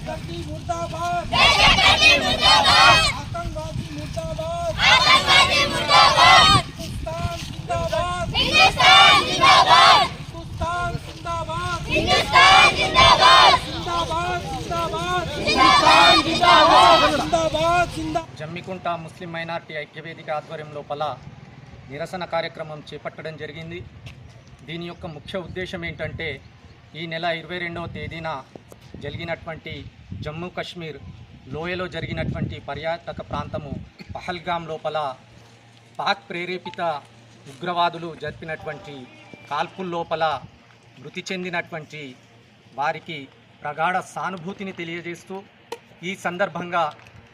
दहशतगर्दी मुर्दाबाद आतंकवादी मुर्दाबाद हिंदुस्तान जिंदाबाद हिंदुस्तान जिंदाबाद जिंदाबाद जिंदाबाद जिंदाबाद जिंदाबाद जिंदाबाद జమ్మికుంట ముస్లిం మైనార్టీ ఐక్యవేదిక ఆధ్వర్యం లోపల నిరసన కార్యక్రమం చేపట్టడం జరిగింది దీని యొక్క ముఖ్య ఉద్దేశం ఏంటంటే ఈ నెల ఇరవై రెండవ తేదీన జరిగినటువంటి జమ్మూ కాశ్మీర్ లోయలో జరిగినటువంటి పర్యాటక ప్రాంతము పహల్గామ్ లోపల పాక్ ప్రేరేపిత ఉగ్రవాదులు జరిపినటువంటి కాల్పుల లోపల మృతి చెందినటువంటి వారికి ప్రగాఢ సానుభూతిని తెలియజేస్తూ ఈ సందర్భంగా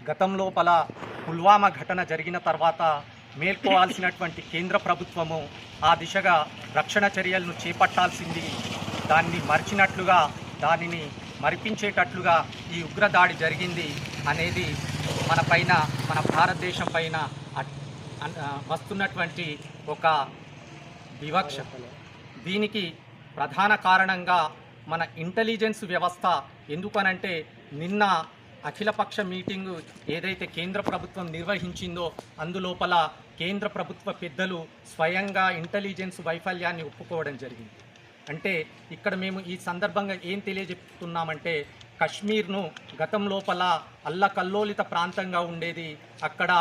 గతం లోపల పుల్వామా ఘటన జరిగిన తర్వాత మేల్కోవాల్సినటువంటి కేంద్ర ప్రభుత్వము ఆ దిశగా రక్షణ చర్యలను చేపట్టాల్సింది. దాన్ని మర్చినట్లుగా దానిని మరిపించేటట్లుగా ఈ ఉగ్రదాడి జరిగింది అనేది మన పైన మన భారతదేశం పైన వస్తున్నటువంటి ఒక వివక్ష. దీనికి ప్రధాన కారణంగా మన ఇంటెలిజెన్స్ వ్యవస్థ ఎందుకనంటే నిన్న అఖిలపక్ష మీటింగు ఏదైతే కేంద్ర ప్రభుత్వం నిర్వహించిందో అందులోపల కేంద్ర ప్రభుత్వ పెద్దలు స్వయంగా ఇంటెలిజెన్స్ వైఫల్యాన్ని ఒప్పుకోవడం జరిగింది. అంటే ఇక్కడ మేము ఈ సందర్భంగా ఏం తెలియజెప్తున్నామంటే కశ్మీర్ను గతం లోపల అల్లకల్లోలిత ప్రాంతంగా ఉండేది. అక్కడ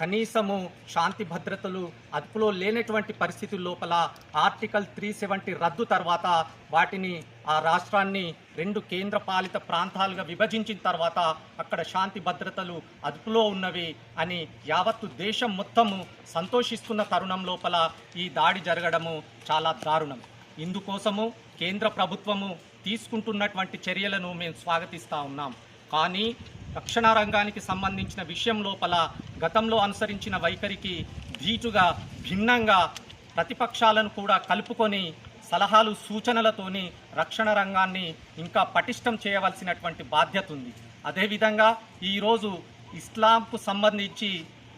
కనీసము శాంతి భద్రతలు అదుపులో లేనటువంటి పరిస్థితుల లోపల ఆర్టికల్ త్రీ సెవెంటీ రద్దు తర్వాత వాటిని ఆ రాష్ట్రాన్ని రెండు కేంద్ర పాలిత ప్రాంతాలుగా విభజించిన తర్వాత అక్కడ శాంతి భద్రతలు అదుపులో ఉన్నవి అని యావత్తు దేశం మొత్తము సంతోషిస్తున్న తరుణం లోపల ఈ దాడి జరగడము చాలా దారుణం. ఇందుకోసము కేంద్ర ప్రభుత్వము తీసుకుంటున్నటువంటి చర్యలను మేము స్వాగతిస్తూ ఉన్నాం. కానీ రక్షణ రంగానికి సంబంధించిన విషయం లోపల గతంలో అనుసరించిన వైఖరికి ధీటుగా భిన్నంగా ప్రతిపక్షాలను కూడా కలుపుకొని సలహాలు సూచనలతోని రక్షణ రంగాన్ని ఇంకా పటిష్టం చేయవలసినటువంటి బాధ్యత ఉంది. అదేవిధంగా ఈరోజు ఇస్లాంకు సంబంధించి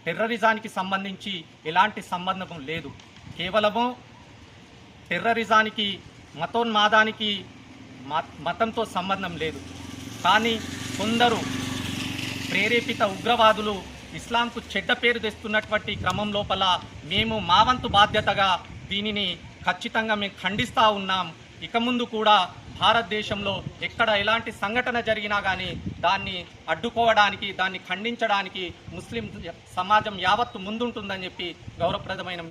టెర్రరిజానికి సంబంధించి ఎలాంటి సంబంధం లేదు. కేవలము టెర్రరిజానికి మతోన్మాదానికి మతంతో సంబంధం లేదు. కానీ కొందరు ప్రేరేపిత ఉగ్రవాదులు ఇస్లాంకు చెడ్డ పేరు తెస్తున్నటువంటి క్రమం లోపల మేము మా వంతు బాధ్యతగా దీనిని ఖచ్చితంగా మేము ఖండిస్తూ ఉన్నాం. ఇక ముందు కూడా భారతదేశంలో ఎక్కడ ఎలాంటి సంఘటన జరిగినా కానీ దాన్ని అడ్డుకోవడానికి దాన్ని ఖండించడానికి ముస్లిం సమాజం యావత్తు ముందుంటుందని చెప్పి గౌరవప్రదమైన